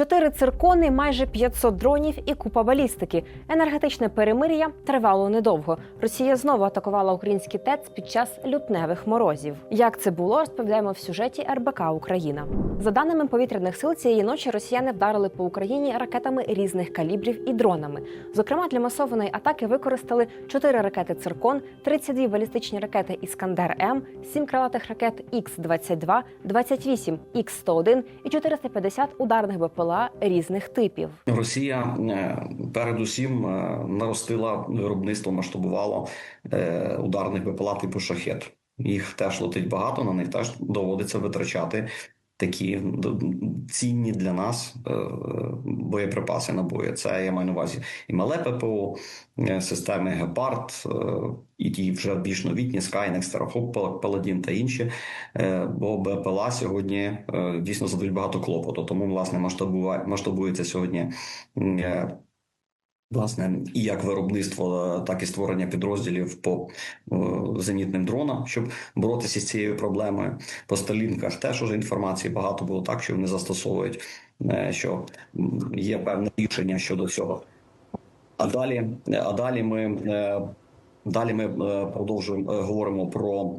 Чотири циркони, майже 500 дронів і купа балістики. Енергетичне перемир'я тривало недовго. Росія знову атакувала український ТЕЦ під час лютневих морозів. Як це було, розповідаємо в сюжеті РБК Україна. За даними повітряних сил, цієї ночі росіяни вдарили по Україні ракетами різних калібрів і дронами. Зокрема, для масованої атаки використали 4 ракети Циркон, 32 балістичні ракети Іскандер М, 7 крилатих ракет Х-22, 28 Х-101 і 450 ударних БПЛА різних типів. Росія е, передусім е, наростила виробництво, масштабувало е, ударних БПЛА типу шахет. Їх теж летить багато, на них теж доводиться витрачати такі цінні для нас е, боєприпаси набої. Це я маю на увазі і мале ППО, е, системи Гепард, е, і ті вже більш новітні Skynex, Терахоп, Паладін та інші. Е, Бо БПЛА сьогодні е, дійсно задають багато клопоту. Тому власне масштабується сьогодні. Власне, і як виробництво, так і створення підрозділів по е, зенітним дронам, щоб боротися з цією проблемою. По сталінках теж уже інформації багато було так, що вони застосовують, е, що є певне рішення щодо цього. А далі, а далі ми е, далі ми продовжуємо говоримо про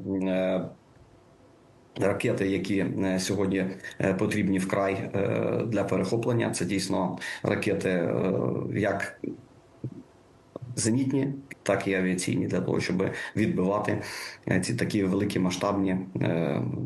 ракети, які е, сьогодні е, потрібні вкрай е, для перехоплення. Це дійсно ракети як зенітні, так і авіаційні, для того, щоб відбивати ці такі великі масштабні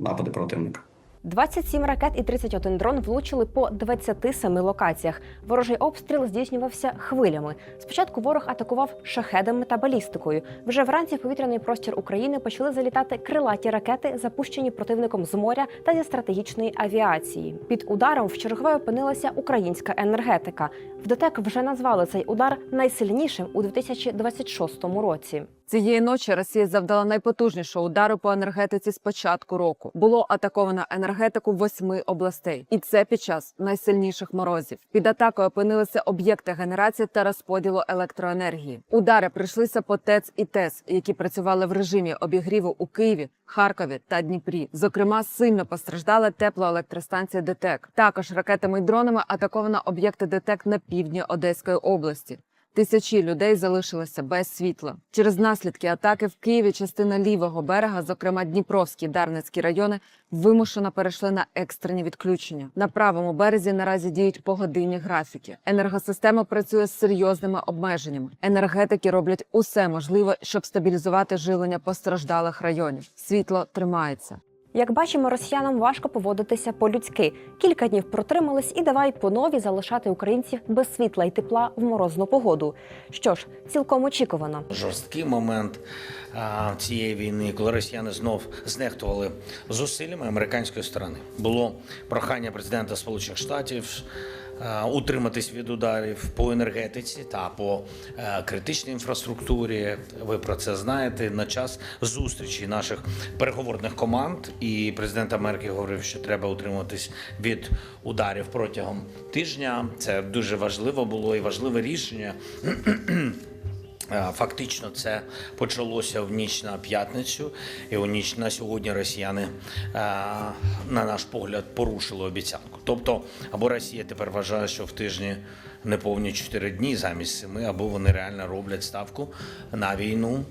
напади противника. 27 ракет і 31 дрон влучили по 27 локаціях. Ворожий обстріл здійснювався хвилями. Спочатку ворог атакував шахедами та балістикою. Вже вранці в повітряний простір України почали залітати крилаті ракети, запущені противником з моря та зі стратегічної авіації. Під ударом в чергове опинилася українська енергетика. ДТЕК вже назвали цей удар найсильнішим у 2026 році. Цієї ночі Росія завдала найпотужнішого удару по енергетиці з початку року. Було атаковано енергетику восьми областей, і це під час найсильніших морозів. Під атакою опинилися об'єкти генерації та розподілу електроенергії. Удари прийшлися по ТЕЦ і ТЕС, які працювали в режимі обігріву у Києві, Харкові та Дніпрі. Зокрема, сильно постраждала теплоелектростанція ДТЕК. Також ракетами й дронами атаковано об'єкти ДТЕК на півдні Одеської області. Тисячі людей залишилися без світла. Через наслідки атаки в Києві частина лівого берега, зокрема Дніпровські Дарницькі райони, вимушено перейшли на екстрені відключення. На правому березі наразі діють погодинні графіки. Енергосистема працює з серйозними обмеженнями. Енергетики роблять усе можливе, щоб стабілізувати жилення постраждалих районів. Світло тримається. Як бачимо, росіянам важко поводитися по-людськи. Кілька днів протримались і давай по нові залишати українців без світла і тепла в морозну погоду. Що ж, цілком очікувано. жорсткий момент цієї війни, коли росіяни знов знехтували зусиллями американської сторони. Було прохання президента Сполучених Штатів. Утриматись від ударів по енергетиці та по е, критичній інфраструктурі. Ви про це знаєте. На час зустрічі наших переговорних команд і президент Америки говорив, що треба утримуватись від ударів протягом тижня. Це дуже важливо було і важливе рішення. Е, Фактично, це почалося в ніч на п'ятницю, і у ніч на сьогодні росіяни, е, на наш погляд, порушили обіцянку. Тобто, або Росія тепер вважає, що в тижні неповні 4 дні замість 7, або вони реально роблять ставку на війну.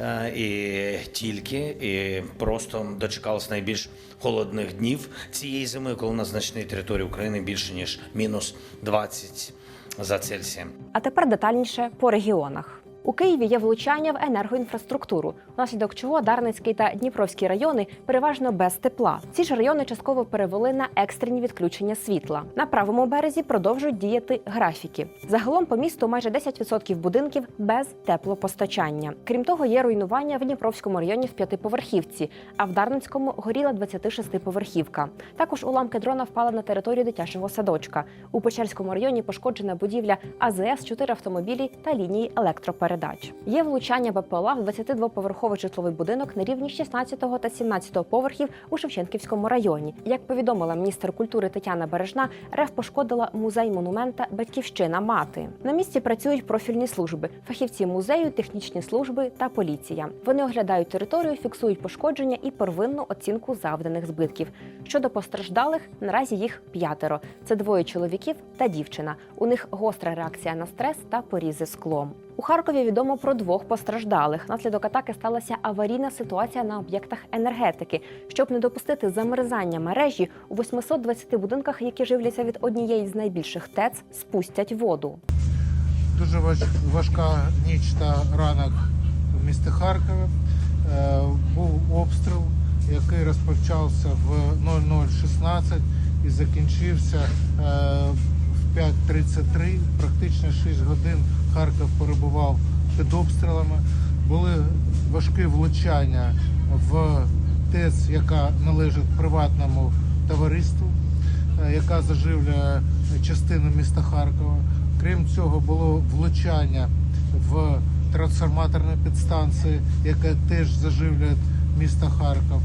Е, І тільки і просто дочекалися найбільш холодних днів цієї зими, коли на значній території України більше ніж мінус 20 за Цельсієм. А тепер детальніше по регіонах. У Києві є влучання в енергоінфраструктуру, внаслідок чого Дарницький та Дніпровський райони переважно без тепла. Ці ж райони частково перевели на екстрені відключення світла. На правому березі продовжують діяти графіки. Загалом по місту майже 10% будинків без теплопостачання. Крім того, є руйнування в Дніпровському районі в п'ятиповерхівці, а в Дарницькому горіла 26-поверхівка. Також уламки дрона впали на територію дитячого садочка. У Печерському районі пошкоджена будівля АЗС, 4 автомобілі та лінії електропередач. Передач. Є влучання БПЛА в 22-поверховий житловий будинок на рівні 16 та 17 поверхів у Шевченківському районі. Як повідомила міністр культури Тетяна Бережна, РФ пошкодила музей монумента Батьківщина мати. На місці працюють профільні служби, фахівці музею, технічні служби та поліція. Вони оглядають територію, фіксують пошкодження і первинну оцінку завданих збитків. Щодо постраждалих, наразі їх п'ятеро. Це двоє чоловіків та дівчина. У них гостра реакція на стрес та порізи склом. У Харкові відомо про двох постраждалих. Наслідок атаки сталася аварійна ситуація на об'єктах енергетики. Щоб не допустити замерзання мережі, у 820 будинках, які живляться від однієї з найбільших ТЕЦ, спустять воду. Дуже важка ніч та ранок в місті Харкові. Е, Був обстріл, який розпочався в 00.16 і закінчився е, в 5.33. Практично 6 годин Харків перебував під обстрілами. Були важкі влучання в ТЕЦ, яка належить приватному товариству е, яка заживлює частину міста Харкова. Крім цього, було влучання в трансформаторні підстанції, яка теж заживлює місто Харків.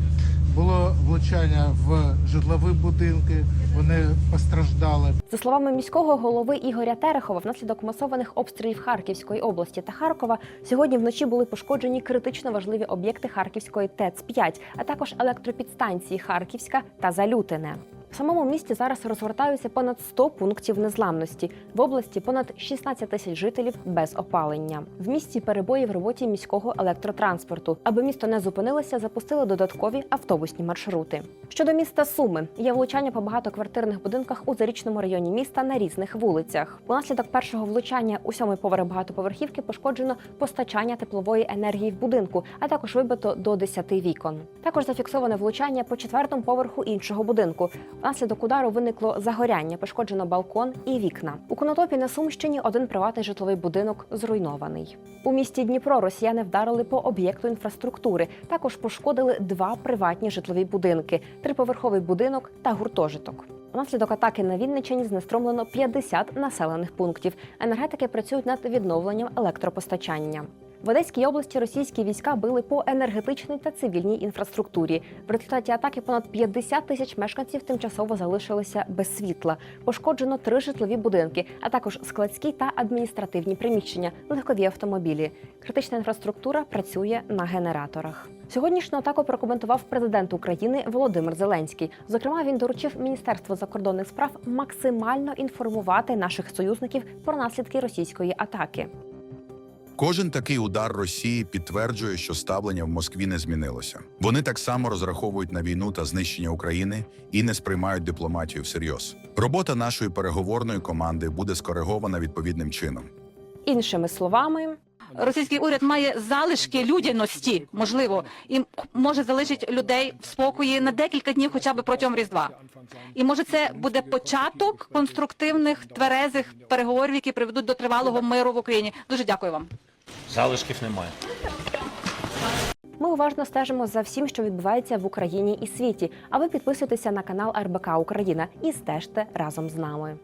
Було влучання в житлові будинки, вони постраждали. За словами міського голови Ігоря Терехова, внаслідок масованих обстрілів Харківської області та Харкова сьогодні вночі були пошкоджені критично важливі об'єкти Харківської ТЕЦ 5 а також електропідстанції Харківська та Залютине. В самому місті зараз розгортаються понад 100 пунктів незламності. В області понад 16 тисяч жителів без опалення. В місті перебої в роботі міського електротранспорту. Аби місто не зупинилося, запустили додаткові автобусні маршрути. Щодо міста Суми, є влучання по багатоквартирних будинках у зарічному районі міста на різних вулицях. Унаслідок першого влучання у сьомий поверх багатоповерхівки пошкоджено постачання теплової енергії в будинку, а також вибито до 10 вікон. Також зафіксоване влучання по четвертому поверху іншого будинку. Внаслідок удару виникло загоряння, пошкоджено балкон і вікна. У Конотопі на Сумщині один приватний житловий будинок зруйнований. У місті Дніпро росіяни вдарили по об'єкту інфраструктури. Також пошкодили два приватні житлові будинки, триповерховий будинок та гуртожиток. Внаслідок атаки на Вінниччині знеструмлено 50 населених пунктів. Енергетики працюють над відновленням електропостачання. В Одеській області російські війська били по енергетичній та цивільній інфраструктурі. В результаті атаки понад 50 тисяч мешканців тимчасово залишилися без світла. Пошкоджено три житлові будинки, а також складські та адміністративні приміщення, легкові автомобілі. Критична інфраструктура працює на генераторах. Сьогоднішню атаку прокоментував президент України Володимир Зеленський. Зокрема, він доручив Міністерству закордонних справ максимально інформувати наших союзників про наслідки російської атаки. Кожен такий удар Росії підтверджує, що ставлення в Москві не змінилося. Вони так само розраховують на війну та знищення України і не сприймають дипломатію всерйоз. Робота нашої переговорної команди буде скоригована відповідним чином. Іншими словами, Російський уряд має залишки людяності, можливо, і може залишити людей в спокої на декілька днів, хоча б протягом різдва. І може це буде початок конструктивних тверезих переговорів, які приведуть до тривалого миру в Україні. Дуже дякую вам. Залишків немає. ми уважно стежимо за всім, що відбувається в Україні і світі. А ви підписуйтеся на канал РБК Україна і стежте разом з нами.